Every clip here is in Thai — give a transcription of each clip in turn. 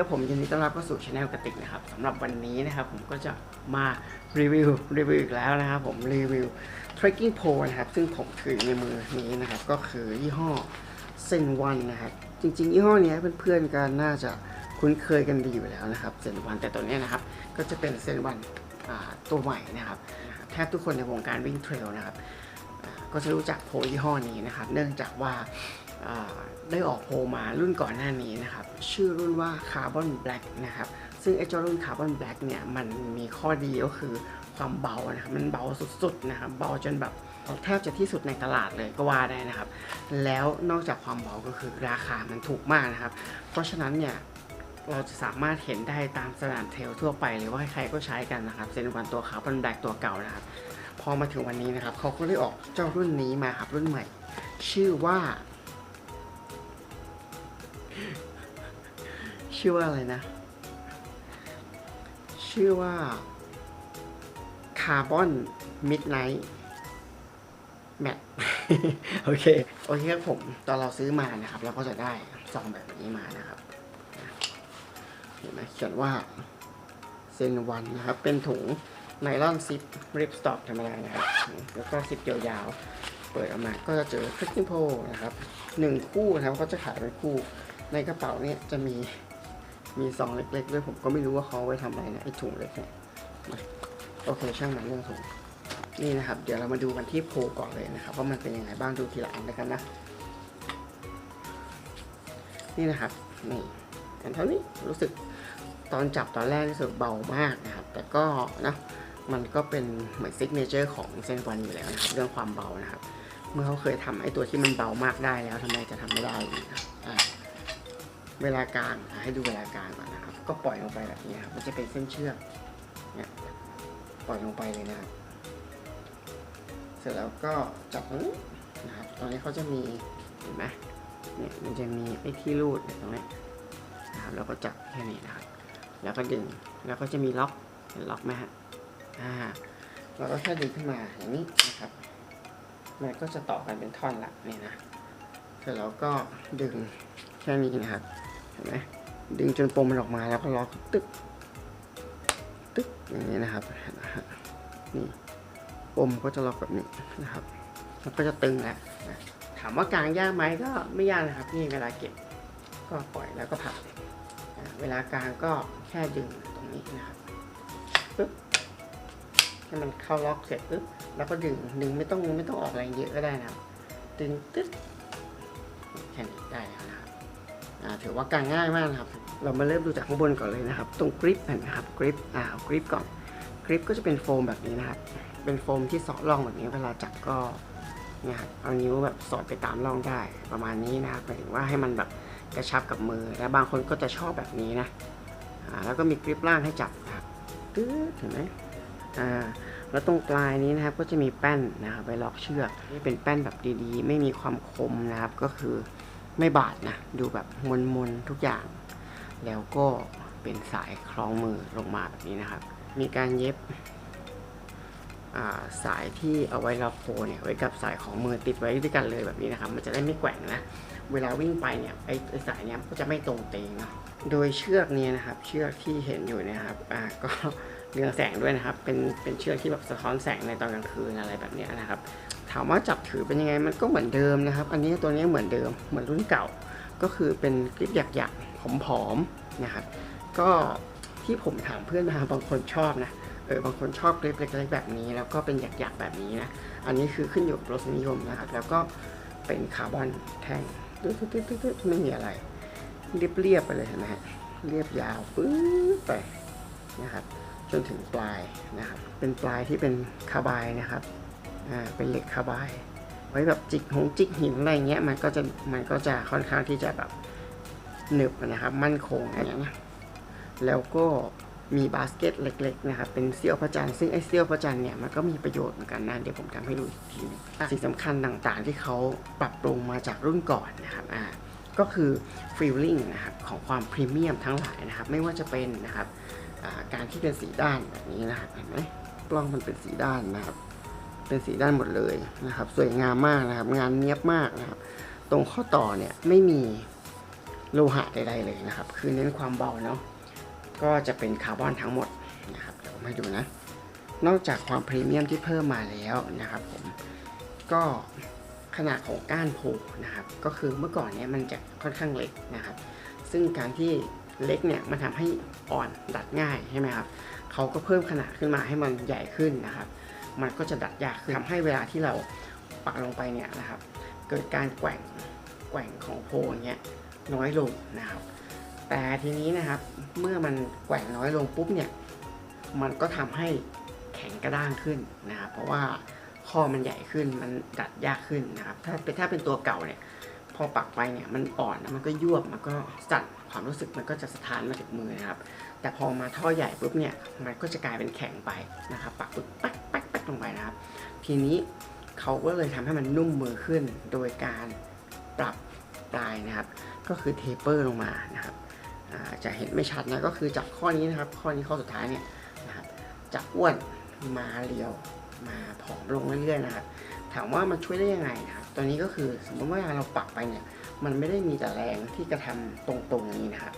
ครับผมยินดีต้อนรับเข้าสู่ช anel กระติกนะครับสำหรับวันนี้นะครับผมก็จะมารีวิวรีวิวอีกแล้วนะครับผมรีวิว trekking pole นะครับซึ่งผมถือในมือนี้นะครับก็คือยี่ห้อเซนวันนะครับจริงๆยี่ห้อนี้เพื่อนๆกันน่าจะคุ้นเคยกันดีอยู่แล้วนะครับเซนวันแต่ตัวนี้นะครับก็จะเป็นเซนวันตัวใหม่นะครับแทบทุกคนในวงการวิ่งเทรลนะครับก็จะรู้จักโพลยี่ห้อนี้นะครับ เนื่องจากว่า ได้ออกโพลมารุ่นก่อนหน้านี้นะครับ ชื่อรุ่นว่า Carbon Black นะครับ ซึ่งไอ้เจ้ารุ่น Carbon Black เนี่ย มันมีข้อดีก็คือความเบานะครับ มันเบาสุดๆนะครับ เบาจนแบบแทบจะที่สุดในตลาดเลยก็ว่าได้นะครับ แล้วนอกจากความเบาก็คือราคามันถูกมากนะครับ เพราะฉะนั้นเนี่ยเราจะสามารถเห็นได้ตามสนามเทลทั่วไปหรือว่าใครก็ใช้กันนะครับเซนวันตัว Carbon Black ตัวเก่านะครับ พอมาถึงวันนี้นะครับเขาก็ได้ออกเจ้ารุ่นนี้มาครับรุ่นใหม่ ชื่อว่า ชื่อว่าอะไรนะ ชื่อว่า Carbon Midnight Matte โอเค โอเคครับผม ตอนเราซื้อมานะครับ เราก็จะได้ซองแบบนี้มานะครับเห็นไหมเขียนว่าเซนวันนะครับ เป็นถุงไนลอนซิปริปสต็อกธรรมดานะครับ แล้วก็ซิปยาวๆ เปิดออกมาก็จะเจอคลิกกิ้งโพนะครับหนึ่งคู่นะครับ ก็จะขายเป็นคู่ ในกระเป๋าเนี่ยจะมีมีซองเล็กๆด้วยผมก็ไม่รู้ว่าเขาไว้ทำอะไรนะไอถุงเล็กเนี่ยโอเคช่างมันเรื่องถุงนี่นะครับ เดี๋ยวเรามาดูกันที่โพก่อนเลยนะครับว่ามันเป็นยังไงบ้างดูทีละอันแล้วกันนะ นี่นะครับนี่อันเท่านี้รู้สึกตอนจับตอนแรกรู้สึกเบามากนะครับ แต่ก็นะมันก็เป็นเหมือนซิกเนเจอร์ของเซนวันอยู่แล้วนะครับเรื่องความเบานะครับ เมื่อเขาเคยทำไอ้ตัวที่มันเบามากได้แล้วทำไมจะทำไม่ได้อีกนะอ่า เวลากลางให้ดูเวลากลางก่อนนะครับ ก็ปล่อยลงไปแบบนี้ครับ มันจะเป็นเส้นเชือกเนี่ยปล่อยลงไปเลยนะครับ เสร็จแล้วก็จับนะครับตรงนี้เขาจะมีเห็นไหมเนี่ยมันจะมีไอ้ที่รูดตรงนี้นะครับแล้วก็จับแค่นี้นะครับ แล้วก็ดึง แล้วก็จะมีล็อกเห็นล็อกไหมฮะ อ่า เราก็แค่ดึงขึ้นมาอย่างนี้นะครับ มันก็จะต่อกันเป็นท่อนละนี่นะ เสร็จแล้วก็ดึงแค่นี้นะครับ ห็นไหมดึงจนปมมันออกมาแล้วก็ล็อกตึ๊กตึ๊กอย่างนี้นะครับนี่ปมก็จะล็อกแบบนี้นะครับมันก็จะตึงแล้วนะถามว่ากลางยากไหมก็ไม่ยากนะครับนี่เวลาเก็บก็ปล่อยแล้วก็พับอ่าเวลากลางก็แค่ดึงตรงนี้นะครับปึ๊บให้มันเข้าล็อกเสร็จปึ๊บแล้วก็ดึงดึงไม่ต้องไม่ต้องออกแรงเยอะก็ได้นะครับ ดึงตึ๊ดแค่นี้ได้แล้วนะ ถือว่ากางง่ายมากนะครับ เรามาเริ่มดูจากข้างบนก่อนเลยนะครับ ตรงกริปเห็นไหมครับกริปอ่ากริปก่อนกริปก็จะเป็นโฟมแบบนี้นะครับเป็นโฟมที่สาะร่องแบบนี้เวลาจับก็เนี่ยครับเอานิ้วแบบสอดไปตามร่องได้ประมาณนี้นะครับหมายถึงว่าให้มันแบบกระชับกับมือและบางคนก็จะชอบแบบนี้นะอ่าแล้วก็มีกริปล่างให้จับนะครับตึ๊ดเห็นไหมอ่าแล้วตรงปลายนี้นะครับก็จะมีแป้นนะครับไว้ล็อกเชือกนี่เป็นแป้นแบบดีๆ ไม่มีความคมนะครับก็คือ ไม่บาดนะ ดูแบบมนๆทุกอย่าง แล้วก็เป็นสายคล้องมือลงมาแบบนี้นะครับ มีการเย็บาสายที่เอาไว้ล็อกโพเนี่ยไว้กับสายของมือติดไว้ด้วยกันเลยแบบนี้นะครับ มันจะได้ไม่แกว่งนะ เวลาวิ่งไปเนี่ยไอ้สายเนี้ยก็จะไม่ตรงเตงนะโดยเชือกนี้นะครับ เชือกที่เห็นอยู่นะครับอ่าก็เรืองแสงด้วยนะครับ เป็นเป็นเชือกที่แบบสะท้อนแสงในตอนกลางคืนอะไรแบบนี้นะครับ ถามว่าจับถือเป็นยังไงมันก็เหมือนเดิมนะครับ อันนี้ตัวนี้เหมือนเดิมเหมือนรุ่นเก่า ก็คือเป็นกริปหยักๆผอมๆนะครับ ก็ที่ผมถามเพื่อนมาบางคนชอบนะเออบางคนชอบกริปเล็กๆแบบนี้ แล้วก็เป็นหยักๆแบบนี้นะอันนี้คือขึ้นอยู่กับรสนิยมนะครับ แล้วก็เป็นคาร์บอนแท่งตึ๊ดๆๆๆไม่มีอะไรเรียบๆไปเลยเห็นไหมฮะเรียบยาวปื๊ดไปนะครับจนถึงปลายนะครับ เป็นปลายที่เป็นคาบายนะครับ อ่าเป็นเหล็กคาบายไว้แบบจิกหงจิกหินอะไรเงี้ยมันก็จะมันก็จะค่อนข้างที่จะแบบหนึบนะครับมั่นคงอะไรอย่างเงี้ยแล้วก็มีบาสเกตเล็กๆนะครับเป็นเสี้ยวพระจันทร์ซึ่งไอ้เสี้ยวพระจันทร์เนี่ยมันก็มีประโยชน์เหมือนกันนะเดี๋ยวผมทำให้ดูอีกทีนึงสิ่งสำคัญต่างๆที่เขาปรับปรุงมาจากรุ่นก่อนนะครับอ่าก็คือฟีลลิ่งนะครับของความพรีเมียมทั้งหลายนะครับไม่ว่าจะเป็นนะครับการที่เป็นสีด้านแบบนี้นะครับเห็นไหมกล้องมันเป็นสีด้านนะครับ เป็นสีด้านหมดเลยนะครับ สวยงามมากนะครับ งานเนียบมากนะครับ ตรงข้อต่อเนี่ยไม่มีโลหะใดๆเลยนะครับ คือเน้นความเบาเนาะก็จะเป็นคาร์บอนทั้งหมดนะครับเดี๋ยวมให้ดูนะ นอกจากความพรีเมียมที่เพิ่มมาแล้วนะครับผมก็ขนาดของก้านโพนะครับ ก็คือเมื่อก่อนเนี้ยมันจะค่อนข้างเล็กนะครับ ซึ่งการที่เล็กเนี่ยมันทำให้อ่อนดัดง่ายใช่ไหมครับเขาก็เพิ่มขนาดขึ้นมาให้มันใหญ่ขึ้นนะครับ มันก็จะดัดยากขึ้นทำให้เวลาที่เราปักลงไปเนี่ยนะครับเกิดการแกว่งแกว่งของโพอย่างเงี้ยน้อยลงนะครับ แต่ทีนี้นะครับเมื่อมันแกว่งน้อยลงปุ๊บเนี่ยมันก็ทำให้แข็งกระด้างขึ้นนะครับเพราะว่าข้อมันใหญ่ขึ้นมันดัดยากขึ้นนะครับ ถ้าเป็นถ้าเป็นตัวเก่าเนี่ยพอปักไปเนี่ยมันอ่อนแล้วมันก็ยวบมันก็สั่นความรู้สึกมันก็จะสะท้านมาถึงมือนะครับ แต่พอมาท่อใหญ่ปุ๊บเนี่ยมันก็จะกลายเป็นแข็งไปนะครับ ปักปุ๊บแป๊กแป๊กแป๊ก ลงไปนะครับ ทีนี้เขาก็เลยทำให้มันนุ่มมือขึ้นโดยการปรับปลายนะครับ ก็คือเทเปอร์ลงมานะครับจะเห็นไม่ชัดนะก็คือจากข้อนี้นะครับ ข้อนี้ข้อสุดท้ายเนี่ยนะครับจากอ้วนมาเรียวมาผอมลงเรื่อยๆนะครับ ถามว่ามันช่วยได้ยังไงนะครับตัวนี้ก็คือสมมติว่าเราปักไปเนี่ยมันไม่ได้มีแต่แรงที่กระทำตรงๆนี้นะครับ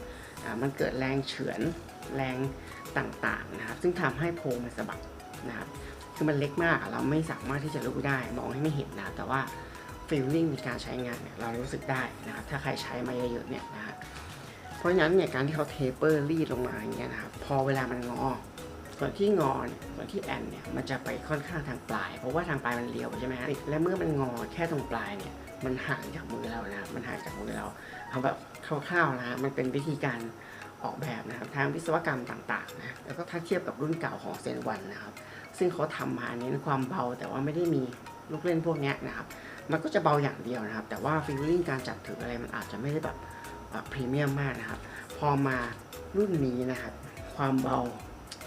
มันเกิดแรงเฉือนแรงต่างๆนะครับ ซึ่งทำให้โพรงมันสะบัดนะครับ คือมันเล็กมากเราไม่สามารถที่จะรู้ได้ มองให้ไม่เห็นนะแต่ว่าฟีลลิ่งในการใช้งานเนี่ยเรารู้สึกได้นะครับถ้าใครใช้มาเยอะๆเนี่ยนะครับเพราะฉะนั้นเนี่ยการที่เขาเทเปอร์รีดลงมาอย่างเงี้ยนะครับพอเวลามันงอส่วนที่งอเนี่ยส่วนที่แอนเนี่ยมันจะไปค่อนข้างทางปลาย เพราะว่าทางปลายมันเรียวใช่ไหมฮะและเมื่อมันงอแค่ตรงปลายเนี่ยมันห่างจากมือเรานะมันห่างจากมือเราเอาแบบคร่าวๆนะฮะมันเป็นวิธีการออกแบบนะครับทางวิศวกรรมต่างๆนะแล้วก็ถ้าเทียบกับรุ่นเก่าของเซนวันนะครับ ซึ่งเขาทำมาเน้นความเบาแต่ว่าไม่ได้มีลูกเล่นพวกนี้นะครับ มันก็จะเบาอย่างเดียวนะครับ แต่ว่าฟีลลิ่งการจับถืออะไรมันอาจจะไม่ได้แบบพรีเมียมมากนะครับ พอมารุ่นนี้นะครับ ความเบา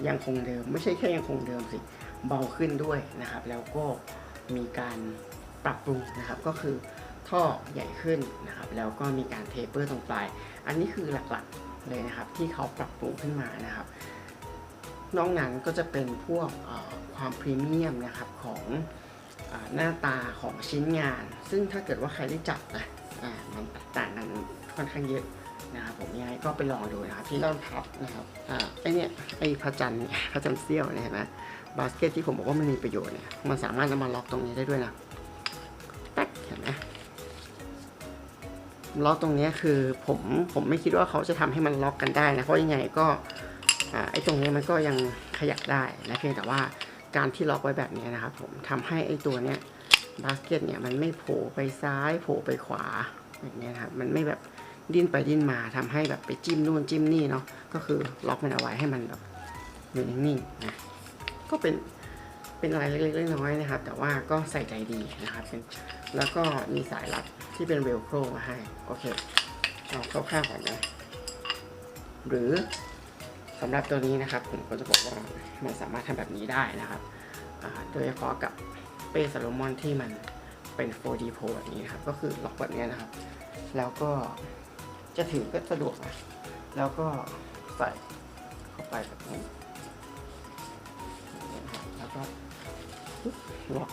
ยังคงเดิม ไม่ใช่แค่ยังคงเดิมสิ เบาขึ้นด้วยนะครับ แล้วก็มีการปรับปรุงนะครับ ก็คือท่อใหญ่ขึ้นนะครับ แล้วก็มีการเทเปอร์ตรงปลาย อันนี้คือหลักๆเลยนะครับ ที่เขาปรับปรุงขึ้นมานะครับ นอกนั้นก็จะเป็นพวกความพรีเมียมนะครับของอหน้าตาของชิ้นงาน ซึ่งถ้าเกิดว่าใครได้จับนะมันแตกต่างกันค่อนข้างเยอะนะครับผมยังไงก็ไปลองดูนะครับที่เราทับนะครับอ่าไอเนี่ยไอพระจันทร์เนี่ยพระจันทร์เสี้ยวเนี่ยเห็นไหมบาสเกตที่ผมบอกว่ามันมีประโยชน์เนี่ยมันสามารถนำมาล็อกตรงนี้ได้ด้วยนะแป๊กเห็นไหมล็อกตรงนี้คือผมผมไม่คิดว่าเขาจะทำให้มันล็อกกันได้นะเพราะยังไงก็ ไอ้ตรงนี้มันก็ยังขยับได้นะเพียงแต่ว่าการที่ล็อกไว้แบบนี้นะครับผมทำให้ไอ้ตัวเนี้ยบาสเกตเนี่ยมันไม่โผล่ไปซ้ายโผล่ไปขวาอย่างเงี้ยครับมันไม่แบบดิ้นไปดิ้นมาทำให้แบบไปจิ้มนู่นจิ้มนี่เนาะก็คือล็อกมันเอาไว้ให้มันแบบอยู่นิ่งๆนะก็เป็นเป็นอะไรเล็กๆน้อยๆนะครับ แต่ว่าก็ใส่ใจดีนะครับเป็นแล้วก็มีสายรัดที่เป็นเวลโครมาให้ โอเคเอาคร่าวๆก่อนนะหรือ สำหรับตัวนี้นะครับผมก็จะบอกว่ามันสามารถทำแบบนี้ได้นะครับโดยเฉพาะกับเป้ซาโลมอนที่มันเป็น 4D Pro แบบนี้นครับ ก็คือล็อกแบบนี้นะครับ แล้วก็จะถือก็สะดวกนะแล้วก็ใส่เข้าไปแบบนี้นะครับแล้วก็ล็อก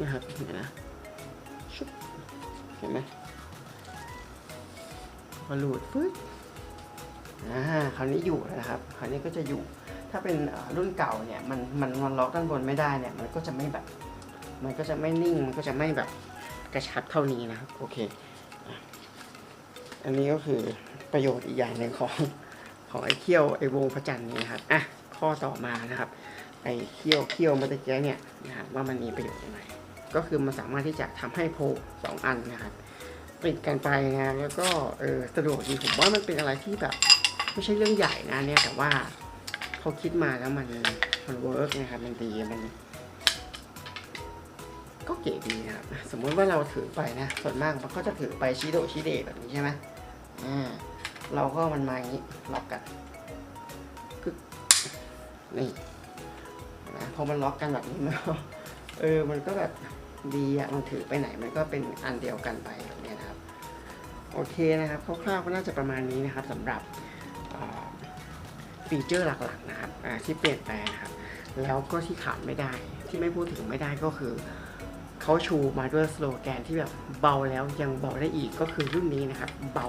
นะครับเห็นนะชุบเห็นไหมพอหลุดปึ๊บ อ่าคราวนี้อยู่แล้วนะครับ คราวนี้ก็จะอยู่ ถ้าเป็นรุ่นเก่าเนี่ยมันมันมันล็อกด้านบนไม่ได้เนี่ยมันก็จะไม่แบบ มันก็จะไม่นิ่ง มันก็จะไม่แบบกระชับเท่านี้นะครับ โอเค อันนี้ก็คือประโยชน์อีกอย่างหนึ่งของของไอ้เขี้ยวไอ้วงพระจันทร์นี้นะครับ อะ ข้อต่อมานะครับ ไอ้เขี้ยวเขี้ยวมื่อตะกี้เนี่ยนะครับว่ามันมีประโยชน์ยังไงก็คือมันสามารถที่จะทำให้โพลสองอันนะครับติดกันไปนะแล้วก็เออสะดวกดีผมว่ามันเป็นอะไรที่แบบ ไม่ใช่เรื่องใหญ่นะเนี่ยแต่ว่าเขาคิดมาแล้วมันมันเวิร์กนะครับมันดีมัน ก็เก๋ดีนะครับสมมุติว่าเราถือไปนะ ส่วนมากมันก็จะถือไปชี้โดชี้เดแบบนี้ใช่ไหมอ่าเราก็มันมาอย่างนี้ล็อกกันกึกนี่นะพอมันล็อกกันแบบนี้มันก็เออมันก็แบบดีอะมันถือไปไหนมันก็เป็นอันเดียวกันไปแบบเนี้ยนะครับ โอเคนะครับคร่าวๆก็น่าจะประมาณนี้นะครับสำหรับ ฟีเจอร์หลักๆนะครับที่เปลี่ยนแปลงนะครับ แล้วก็ที่ขาดไม่ได้ที่ไม่พูดถึงไม่ได้ก็คือเขาชูมาด้วยสโลแกนที่แบบเบาแล้วยังเบาได้อีกก็คือรุ่นนี้นะครับ เบา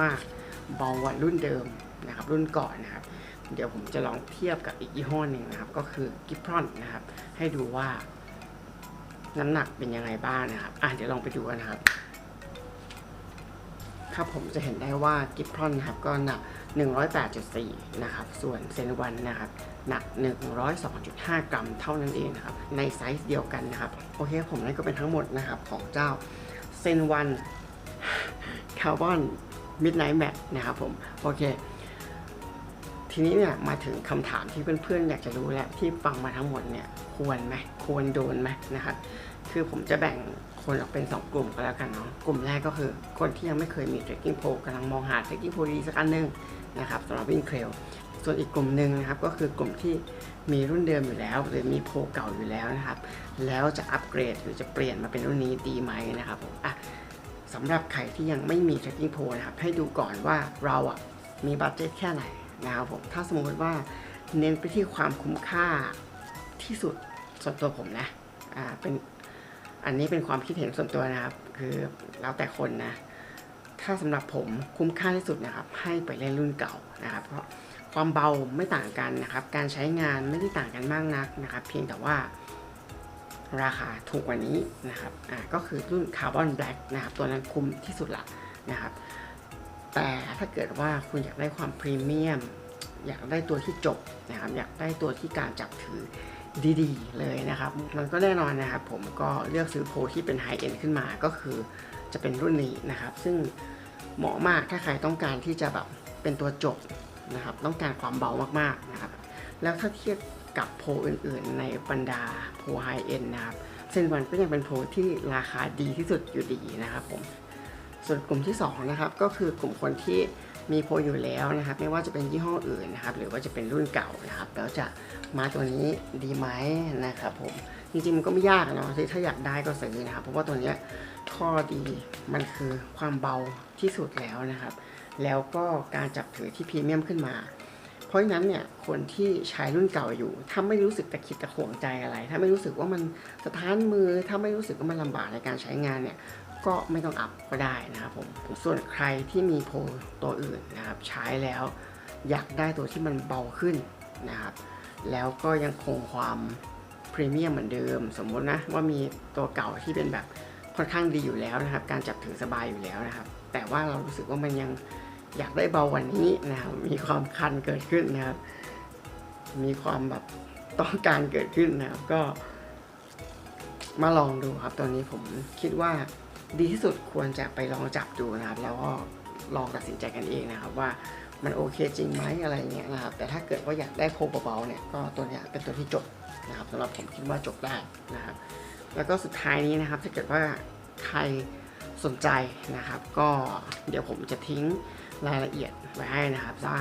มากๆ เบากว่ารุ่นเดิมนะครับ รุ่นก่อนนะครับ เดี๋ยวผมจะลองเทียบกับอีกยี่ห้อหนึ่งนะครับ ก็คือกิฟพรอนนะครับ ให้ดูว่าน้ำหนักเป็นยังไงบ้างนะครับอะเดี๋ยวลองไปดูกันนะครับ ครับผมจะเห็นได้ว่ากิฟพรอนนะครับก็หนัก 108.4 นะครับ ส่วนเซนวันนะครับ หนัก 102.5 กรัมเท่านั้นเองนะครับ ในไซส์เดียวกันนะครับ โอเคผมนั่นก็เป็นทั้งหมดนะครับของเจ้าเซนวันคาร์บอนมิดไนท์แมทนะครับผม โอเค ทีนี้เนี่ยมาถึงคำถามที่เพื่อนๆ อยากจะรู้แล้วที่ฟังมาทั้งหมดเนี่ยควรไหมควรโดนไหมนะครับคือผมจะแบ่งคนออกเป็น 2 กลุ่มก็แล้วกันเนาะกลุ่มแรกก็คือ คนที่ยังไม่เคยมี trekking pole กำลังมองหา trekking pole ดีสักอันหนึง นะครับสำหรับวิ่งเทรลส่วนอีกกลุ่มหนึ่งนะครับก็คือกลุ่มที่มีรุ่นเดิมอยู่แล้ว หรือมีโพเก่าอยู่แล้วนะครับ แล้วจะอัปเกรดหรือจะเปลี่ยนมาเป็นรุ่นนี้ดีไหมนะครับผมอะสำหรับใครที่ยังไม่มี trekking pro นะครับให้ดูก่อนว่าเราอะมีบัตเจ็ตแค่ไหนนะครับผมถ้าสมมติว่าเน้นไปที่ความคุ้มค่าที่สุดส่วนตัวผมนะอ่าเป็นอันนี้เป็นความคิดเห็นส่วนตัวนะครับ คือแล้วแต่คนนะ ถ้าสำหรับผมคุ้มค่าที่สุดนะครับ ให้ไปเล่นรุ่นเก่านะครับ เพราะความเบาไม่ต่างกันนะครับ การใช้งานไม่ได้ต่างกันมากนักนะครับ เพียงแต่ว่าราคาถูกกว่านี้นะครับ อ่า ก็คือรุ่นคาร์บอนแบล็กนะครับ ตัวนั้นคุ้มที่สุดละนะครับ แต่ถ้าเกิดว่าคุณอยากได้ความพรีเมียม อยากได้ตัวที่จบนะครับ อยากได้ตัวที่การจับถือดีๆ เลยนะครับ มันก็แน่นอนนะครับ ผมก็เลือกซื้อโพลที่เป็นไฮเอ็นขึ้นมา ก็คือจะเป็นรุ่นนี้นะครับ ซึ่ง เหมาะมากถ้าใครต้องการที่จะแบบเป็นตัวจบนะครับ ต้องการความเบามากๆนะครับ แล้วถ้าเทียบกับโพลอื่นๆ ในบรรดาโพลไฮเอ็นนะครับเซนวันก็ยังเป็นโพลที่ราคาดีที่สุดอยู่ดีนะครับผมส่วนกลุ่มที่2นะครับก็คือกลุ่มคนที่มีโพลอยู่แล้วนะครับ ไม่ว่าจะเป็นยี่ห้ออื่นนะครับ หรือว่าจะเป็นรุ่นเก่านะครับ แล้วจะมาตัวนี้ดีไหมนะครับผม จริงๆมันก็ไม่ยากอะเนาะที่ถ้าอยากได้ก็ซื้อนะครับ เพราะว่าตัวเนี้ยข้อดีมันคือความเบาที่สุดแล้วนะครับ แล้วก็การจับถือที่พรีเมียมขึ้นมา เพราะฉะนั้นเนี่ยคนที่ใช้รุ่นเก่าอยู่ ถ้าไม่รู้สึกตะคิดตะขวงใจอะไร ถ้าไม่รู้สึกว่ามันสะท้านมือ ถ้าไม่รู้สึกว่ามันลำบากในการใช้งานเนี่ยก็ไม่ต้องอัพก็ได้นะครับผม ส่วนใครที่มีโพลตัวอื่นนะครับใช้แล้วอยากได้ตัวที่มันเบาขึ้นนะครับ แล้วก็ยังคงความ พรีเมียมเหมือนเดิม สมมตินะว่ามีตัวเก่าที่เป็นแบบค่อนข้างดีอยู่แล้วนะครับ การจับถือสบายอยู่แล้วนะครับ แต่ว่าเรารู้สึกว่ามันยังอยากได้เบากว่านี้นะครับ มีความคันเกิดขึ้นนะครับ มีความแบบต้องการเกิดขึ้นนะครับ ก็ มาลองดูครับตัวนี้ผมคิดว่าดีที่สุดควรจะไปลองจับดูนะครับ แล้วก็ลองตัดสินใจกันเองนะครับ ว่ามันโอเคจริงไหมอะไรเงี้ยนะครับ แต่ถ้าเกิดว่าอยากได้โพเบาๆเนี่ยก็ตัวนี้เป็นตัวที่จบ นะครับสำหรับผมคิดว่าจบได้นะครับแล้วก็สุดท้ายนี้นะครับถ้าเกิดว่าใครสนใจนะครับ ก็เดี๋ยวผมจะทิ้งรายละเอียดไว้ให้นะครับ ว่า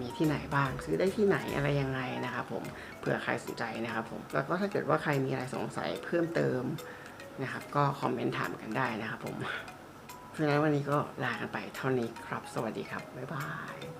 มีที่ไหนบ้างซื้อได้ที่ไหนอะไรยังไงนะครับ ผมเผื่อใครสนใจนะครับผมแล้วก็ถ้าเกิดว่าใครมีอะไรสงสัยเพิ่มเติมนะครับ ก็คอมเมนต์ถามกันได้นะครับผมเพราะฉะนั้นวันนี้ก็ลากันไปเท่านี้ครับ สวัสดีครับบ๊ายบาย